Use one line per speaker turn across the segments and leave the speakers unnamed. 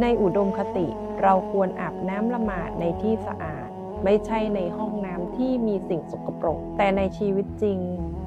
ในอุดมคติเราควรอาบน้ำละหมาดในที่สะอาด ไม่ใช่ในห้องน้ำที่มีสิ่งสกปรก แต่ในชีวิตจริง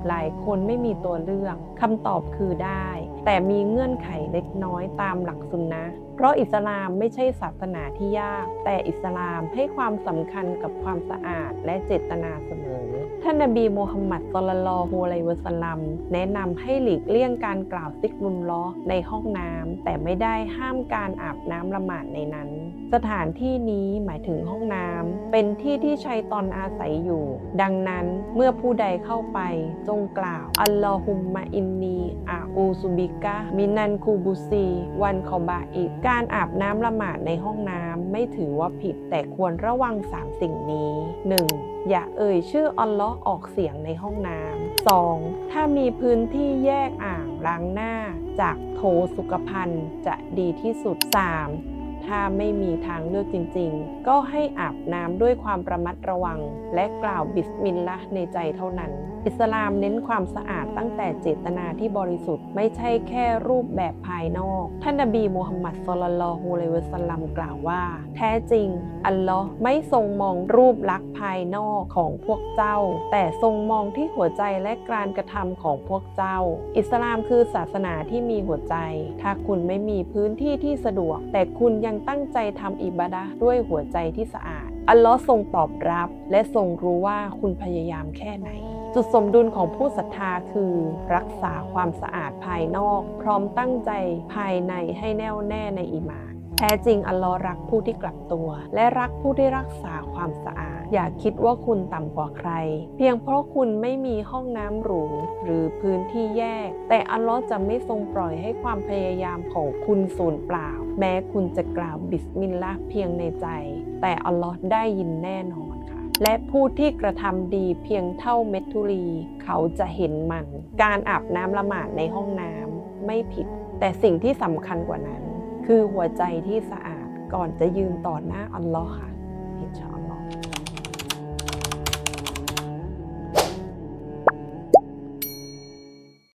หลายคนไม่มีตัวเลือกคำตอบคือได้ แต่มีเงื่อนไขเล็กน้อยตามหลักสุนนะเพราะอิสลามไม่ใช่ศาสนาที่ยาก แต่อิสลามให้ความสำคัญกับความสะอาดและเจตนาเสมอ ท่านนบีมูฮัมมัดศ็อลลัลฮุอะลัยฮิวะสลัมแนะนำให้หลีกเลี่ยงการกล่าวซิกรุลลอในห้องน้ำแต่ไม่ได้ห้ามการอาบน้ำละหมาดในนั้น สถานที่นี้หมายถึงห้องน้ำเป็นที่ที่ชัยตอนอาศัยอยู่ ดังนั้นเมื่อผู้ใดเข้าไปจงกล่าวอัลลอฮุมมะอินนีอา อูซูบิกะมินันคูบุซีวันคอบาอิการอาบน้ำละหมาดในห้องน้ำไม่ถือว่าผิด แต่ควรระวังสามสิ่งนี้ 1. อย่าเอ่ยชื่ออัลลอฮ์ออกเสียงในห้องน้ำ 2. ถ้ามีพื้นที่แยกอ่างล้างหน้า จากโถสุขภัณฑ์จะดีที่สุด 3. ถ้าไม่มีทางเลือกจริงๆ ก็ให้อาบน้ำด้วยความระมัดระวัง และกล่าวบิสมิลลาห์ในใจเท่านั้น อิสลามเน้นความสะอาดตั้งแต่เจตนาที่บริสุทธิ์ไม่ใช่แค่รูปแบบภายนอก ท่านนบีมูฮัมมัดศ็อลลัลฮุอะลัยฮิวสลัมกล่าวว่า แท้จริง อัลลอฮ์ไม่ทรงมองรูปลักษณ์ภายนอกของพวกเจ้า แต่ทรงมองที่หัวใจและการกระทำของพวกเจ้า อิสลามคือศาสนาที่มีหัวใจ ถ้าคุณไม่มีพื้นที่ที่สะดวก แต่คุณยังตั้งใจทำอิบาดะด้วยหัวใจที่สะอาด อัลลอฮ์ทรงตอบรับ และทรงรู้ว่าคุณพยายามแค่ไหน จุดสมดุลของผู้ศรัทธาคือ รักษาความสะอาดภายนอก พร้อมตั้งใจภายในให้แน่วแน่ในอิหมานแท้จริงอัลลอฮ์รักผู้ที่กลับตัว และรักผู้ที่รักษาความสะอาด อย่าคิดว่าคุณต่ำกว่าใคร เพียงเพราะคุณไม่มีห้องน้ำหรูหรือพื้นที่แยก แต่อัลลอฮ์จะไม่ทรงปล่อยให้ความพยายามของคุณสูญเปล่า แม้คุณจะกล่าวบิสมิลลาห์เพียงในใจ แต่อัลลอฮ์ได้ยินแน่นอนค่ะ และผู้ที่กระทำดีเพียงเท่าเม็ดธุลี เขาจะเห็นมัน การอาบน้ำละหมาดในห้องน้ำไม่ผิด แต่สิ่งที่สำคัญกว่านั้น คือหัวใจที่สะอาดก่อนจะยืนต่อหน้าอัลลอฮ์ค่ะ